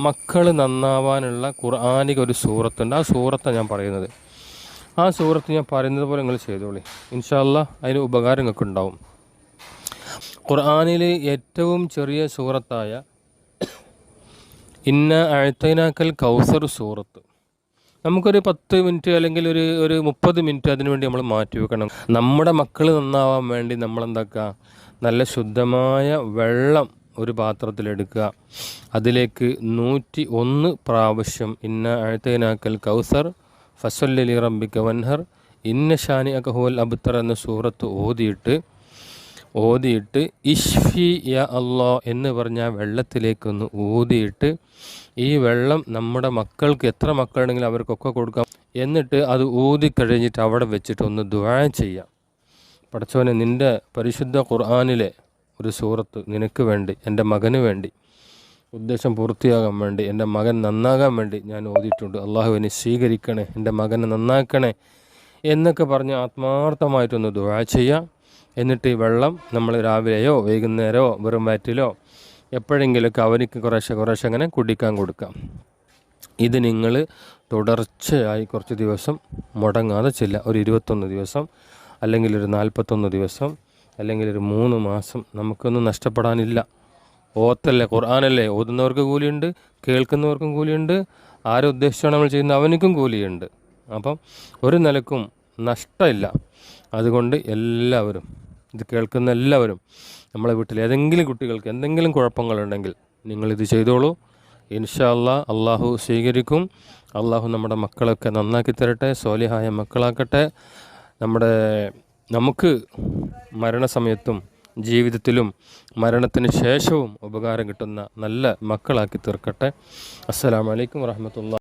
മക്കൾ നന്നാവാനുള്ള ഖുർആാനിക ഒരു സൂറത്തുണ്ട്. ആ സൂറത്താണ് ഞാൻ പറയുന്നത്. ആ സൂറത്ത് ഞാൻ പറയുന്നത് പോലെ നിങ്ങൾ ചെയ്തോളി. ഇൻഷാല്ല അതിന് ഉപകാരം നിങ്ങൾക്ക് ഉണ്ടാവും ഖുർആാനിലെ ഏറ്റവും ചെറിയ സൂറത്തായ ഇന്ന അഴുത്തൈനാക്കൽ കൗസർ സൂറത്ത്. നമുക്കൊരു പത്ത് മിനിറ്റ് അല്ലെങ്കിൽ ഒരു ഒരു മുപ്പത് മിനിറ്റ് അതിനു വേണ്ടി നമ്മൾ മാറ്റി വെക്കണം. നമ്മുടെ മക്കൾ നന്നാവാൻ വേണ്ടി നമ്മളെന്താക്കുക? നല്ല ശുദ്ധമായ വെള്ളം ഒരു പാത്രത്തിലെടുക്കുക. അതിലേക്ക് നൂറ്റി ഒന്ന് പ്രാവശ്യം ഇന്ന അഴുത്തേനാക്കൽ കൗസർ ഫസല്ലി റംബിക്ക വൻഹർ ഇന്ന ഷാനി അക്കഹുൽ അബ്തർ എന്ന സൂറത്ത് ഓതിയിട്ട് ഓതിയിട്ട് ഇഷ്ഫി യ അല്ലോ എന്ന് പറഞ്ഞ വെള്ളത്തിലേക്കൊന്ന് ഊതിയിട്ട് ഈ വെള്ളം നമ്മുടെ മക്കൾക്ക് എത്ര മക്കളുണ്ടെങ്കിലും അവർക്കൊക്കെ കൊടുക്കാം എന്നിട്ട് അത് ഊതി കഴിഞ്ഞിട്ട് അവിടെ വെച്ചിട്ട് ഒന്ന് ദുആ ചെയ്യാം. പഠിച്ചവനെ നിന്റെ പരിശുദ്ധ ഖുർആാനിലെ ഒരു സൂറത്ത് നിനക്ക് വേണ്ടി എന്റെ മകന് വേണ്ടി ഉദ്ദേശം പൂർത്തിയാകാൻ വേണ്ടി എന്റെ മകൻ നന്നാകാൻ വേണ്ടി ഞാൻ ഓതിയിട്ടുണ്ട്. അള്ളാഹു എന്നെ സ്വീകരിക്കണേ എന്റെ മകനെ നന്നാക്കണേ എന്നൊക്കെ പറഞ്ഞ് ആത്മാർത്ഥമായിട്ടൊന്ന് ദുആ ചെയ്യാം എന്നിട്ട് ഈ വെള്ളം നമ്മൾ രാവിലെയോ വൈകുന്നേരമോ വെറും വയറ്റിലോ എപ്പോഴെങ്കിലുമൊക്കെ അവനിക്ക് കുറേശ്ശെ കുറേശ്ശെ അങ്ങനെ കുടിക്കാൻ കൊടുക്കാം. ഇത് നിങ്ങൾ തുടർച്ചയായി കുറച്ച് ദിവസം മുടങ്ങാതെ ചെല്ലുക. ഒരു ഇരുപത്തൊന്ന് ദിവസം അല്ലെങ്കിൽ ഒരു നാൽപ്പത്തൊന്ന് ദിവസം അല്ലെങ്കിൽ ഒരു മൂന്ന് മാസം നമുക്കൊന്നും നഷ്ടപ്പെടാനില്ല. ഓത്തല്ലേ ഖുർആാനല്ലേ? ഓതുന്നവർക്ക് കൂലിയുണ്ട് കേൾക്കുന്നവർക്കും കൂലിയുണ്ട് ആരെ ഉദ്ദേശിച്ചാണ് നമ്മൾ ചെയ്യുന്നത് അവനിക്കും കൂലിയുണ്ട്. അപ്പം ഒരു നിലക്കും നഷ്ടമില്ല. അതുകൊണ്ട് എല്ലാവരും ഇത് കേൾക്കുന്ന എല്ലാവരും നമ്മളെ വീട്ടിൽ ഏതെങ്കിലും കുട്ടികൾക്ക് എന്തെങ്കിലും കുഴപ്പങ്ങളുണ്ടെങ്കിൽ നിങ്ങളിത് ചെയ്തോളൂ. ഇൻഷാല്ല അള്ളാഹു സ്വീകരിക്കും. അള്ളാഹു നമ്മുടെ മക്കളൊക്കെ നന്നാക്കി തരട്ടെ സോലിഹായ മക്കളാക്കട്ടെ. നമ്മുടെ നമുക്ക് മരണസമയത്തും ജീവിതത്തിലും മരണത്തിന് ശേഷവും ഉപകാരം കിട്ടുന്ന നല്ല മക്കളാക്കി തീർക്കട്ടെ. അസ്സലാമലൈക്കും വറഹമത്തുള്ള